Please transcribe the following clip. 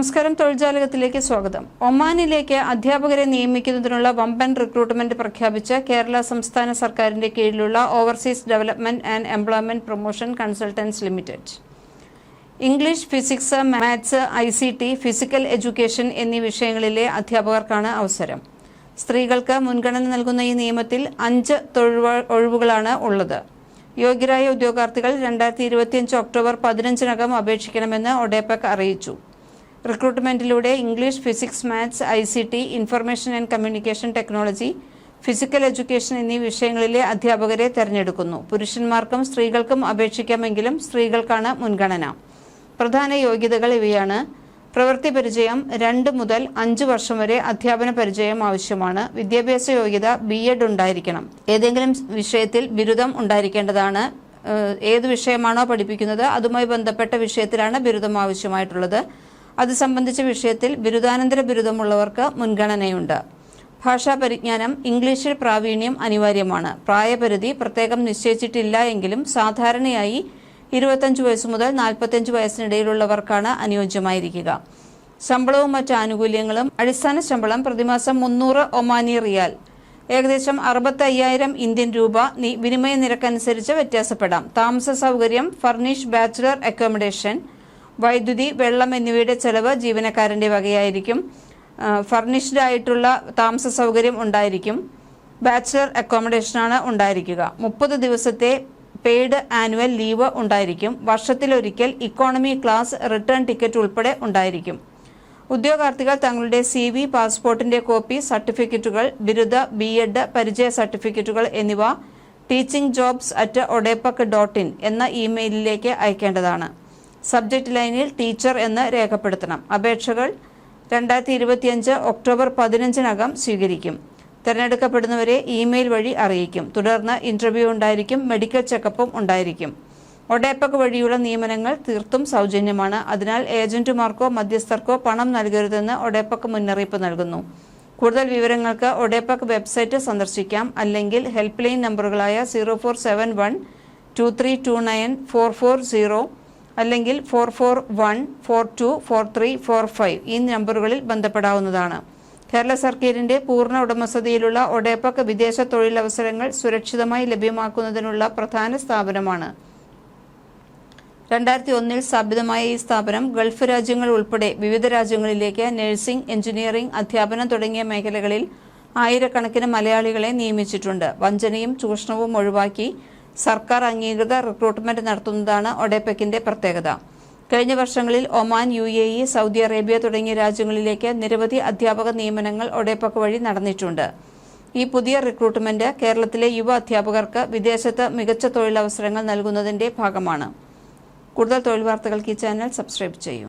നമസ്കാരം തൊഴിൽജാലകത്തിലേക്ക് സ്വാഗതം. ഒമാനിലേക്ക് അധ്യാപകരെ നിയമിക്കുന്നതിനുള്ള വമ്പൻ റിക്രൂട്ട്മെന്റ് പ്രഖ്യാപിച്ച കേരള സംസ്ഥാന സർക്കാരിന്റെ കീഴിലുള്ള overseas development and employment promotion consultants limited. English physics maths I C T physical education എന്നീ വിഷയങ്ങളിലെ അധ്യാപകർക്കാണ് അവസരം. സ്ത്രീകൾക്ക് മുൻഗണന നൽകുന്ന ഈ നിയമത്തിൽ അഞ്ച് ഒഴിവുകളാണ് ഉള്ളത്. യോഗ്യരായ ഉദ്യോഗാർത്ഥികൾ രണ്ടായിരത്തി ഇരുപത്തിയഞ്ച് ഒക്ടോബർ പതിനഞ്ചിനകം അപേക്ഷിക്കണമെന്ന് ഒഡേപെക് അറിയിച്ചു. റിക്രൂട്ട്മെന്റിലൂടെ English physics maths I C T information and communication technology physical education എന്നീ വിഷയങ്ങളിലെ അധ്യാപകരെ തെരഞ്ഞെടുക്കുന്നു. പുരുഷന്മാർക്കും സ്ത്രീകൾക്കും അപേക്ഷിക്കാമെങ്കിലും സ്ത്രീകൾക്കാണ് മുൻഗണന. പ്രധാന യോഗ്യതകൾ ഇവയാണ്. പ്രവൃത്തി പരിചയം രണ്ട് മുതൽ അഞ്ച് വർഷം വരെ അധ്യാപന പരിചയം ആവശ്യമാണ്. വിദ്യാഭ്യാസ യോഗ്യത ബി എഡ് ഉണ്ടായിരിക്കണം. ഏതെങ്കിലും വിഷയത്തിൽ ബിരുദം ഉണ്ടായിരിക്കേണ്ടതാണ്. ഏത് വിഷയമാണോ പഠിപ്പിക്കുന്നത് അതുമായി ബന്ധപ്പെട്ട വിഷയത്തിലാണ് ബിരുദം ആവശ്യമായിട്ടുള്ളത്. അത് സംബന്ധിച്ച വിഷയത്തിൽ ബിരുദാനന്തര ബിരുദമുള്ളവർക്ക് മുൻഗണനയുണ്ട്. ഭാഷാ പരിജ്ഞാനം ഇംഗ്ലീഷിൽ പ്രാവീണ്യം അനിവാര്യമാണ്. പ്രായപരിധി പ്രത്യേകം നിശ്ചയിച്ചിട്ടില്ല എങ്കിലും സാധാരണയായി ഇരുപത്തഞ്ച് വയസ്സ് മുതൽ നാൽപ്പത്തഞ്ച് വയസ്സിനിടയിലുള്ളവർക്കാണ് അനുയോജ്യമായിരിക്കുക. ശമ്പളവും മറ്റ് ആനുകൂല്യങ്ങളും അടിസ്ഥാന ശമ്പളം പ്രതിമാസം മുന്നൂറ് ഒമാനി റിയാൽ. ഏകദേശം അറുപത്തി അയ്യായിരം ഇന്ത്യൻ രൂപ വിനിമയ നിരക്കനുസരിച്ച് വ്യത്യാസപ്പെടാം. താമസ സൗകര്യം ഫർണിഷ് ബാച്ചുലർ അക്കോമഡേഷൻ വൈദ്യുതി വെള്ളം എന്നിവയുടെ ചെലവ് ജീവനക്കാരന്റെ വകയായിരിക്കും. ഫർണിഷ്ഡ് ആയിട്ടുള്ള താമസ സൗകര്യം ഉണ്ടായിരിക്കും. ബാച്ചിലർ അക്കോമഡേഷനാണ് ഉണ്ടായിരിക്കുക. മുപ്പത് ദിവസത്തെ പെയ്ഡ് ആനുവൽ ലീവ് ഉണ്ടായിരിക്കും. വർഷത്തിലൊരിക്കൽ ഇക്കോണമി ക്ലാസ് റിട്ടേൺ ടിക്കറ്റ് ഉൾപ്പെടെ ഉണ്ടായിരിക്കും. ഉദ്യോഗാർത്ഥികൾ തങ്ങളുടെ സി വി പാസ്പോർട്ടിന്റെ കോപ്പി സർട്ടിഫിക്കറ്റുകൾ ബിരുദ ബി എഡ് പരിചയ സർട്ടിഫിക്കറ്റുകൾ എന്നിവ teaching jobs at ODEPC dot in എന്ന ഇമെയിലിലേക്ക് അയക്കേണ്ടതാണ്. സബ്ജക്ട് ലൈനിൽ ടീച്ചർ എന്ന് രേഖപ്പെടുത്തണം. അപേക്ഷകൾ രണ്ടായിരത്തി ഇരുപത്തിയഞ്ച് ഒക്ടോബർ പതിനഞ്ചിനകം സ്വീകരിക്കും. തിരഞ്ഞെടുക്കപ്പെടുന്നവരെ ഇമെയിൽ വഴി അറിയിക്കും. തുടർന്ന് ഇന്റർവ്യൂ ഉണ്ടായിരിക്കും മെഡിക്കൽ ചെക്കപ്പും ഉണ്ടായിരിക്കും. ഒഡേപ്പക് വഴിയുള്ള നിയമനങ്ങൾ തീർത്തും സൗജന്യമാണ്. അതിനാൽ ഏജന്റുമാർക്കോ മധ്യസ്ഥർക്കോ പണം നൽകരുതെന്ന് ഒഡേപ്പക് മുന്നറിയിപ്പ് നൽകുന്നു. കൂടുതൽ വിവരങ്ങൾക്ക് ഒഡേപ്പക് വെബ്സൈറ്റ് സന്ദർശിക്കാം. അല്ലെങ്കിൽ help line നമ്പറുകളായ zero four seven one two three two nine four four zero അല്ലെങ്കിൽ four four one four two four three four five ഈ നമ്പറുകളിൽ ബന്ധപ്പെടാവുന്നതാണ്. കേരള സർക്കാരിന്റെ പൂർണ ഉടമസ്ഥതയിലുള്ള ഒഡേപക് വിദേശ തൊഴിലവസരങ്ങൾ സുരക്ഷിതമായി ലഭ്യമാക്കുന്നതിനുള്ള പ്രധാന സ്ഥാപനമാണ്. രണ്ടായിരത്തി ഒന്നിൽ സ്ഥാപിതമായ ഈ സ്ഥാപനം ഗൾഫ് രാജ്യങ്ങൾ ഉൾപ്പെടെ വിവിധ രാജ്യങ്ങളിലേക്ക് നഴ്സിംഗ് എഞ്ചിനീയറിംഗ് അധ്യാപനം തുടങ്ങിയ മേഖലകളിൽ ആയിരക്കണക്കിന് മലയാളികളെ നിയമിച്ചിട്ടുണ്ട്. വഞ്ചനയും ചൂഷണവും ഒഴിവാക്കി സർക്കാർ അംഗീകൃത റിക്രൂട്ട്മെന്റ് നടത്തുന്നതാണ് ഒഡേപെക്കിന്റെ പ്രത്യേകത. കഴിഞ്ഞ വർഷങ്ങളിൽ Oman U A E Saudi Arabia തുടങ്ങിയ രാജ്യങ്ങളിലേക്ക് നിരവധി അധ്യാപക നിയമനങ്ങൾ ഒഡേപ്പക്ക് വഴി നടന്നിട്ടുണ്ട്. ഈ പുതിയ റിക്രൂട്ട്മെന്റ് കേരളത്തിലെ യുവ അധ്യാപകർക്ക് വിദേശത്ത് മികച്ച തൊഴിലവസരങ്ങൾ നൽകുന്നതിന്റെ ഭാഗമാണ്. കൂടുതൽ തൊഴിൽ വാർത്തകൾക്ക് ഈ ചാനൽ സബ്സ്ക്രൈബ് ചെയ്യൂ.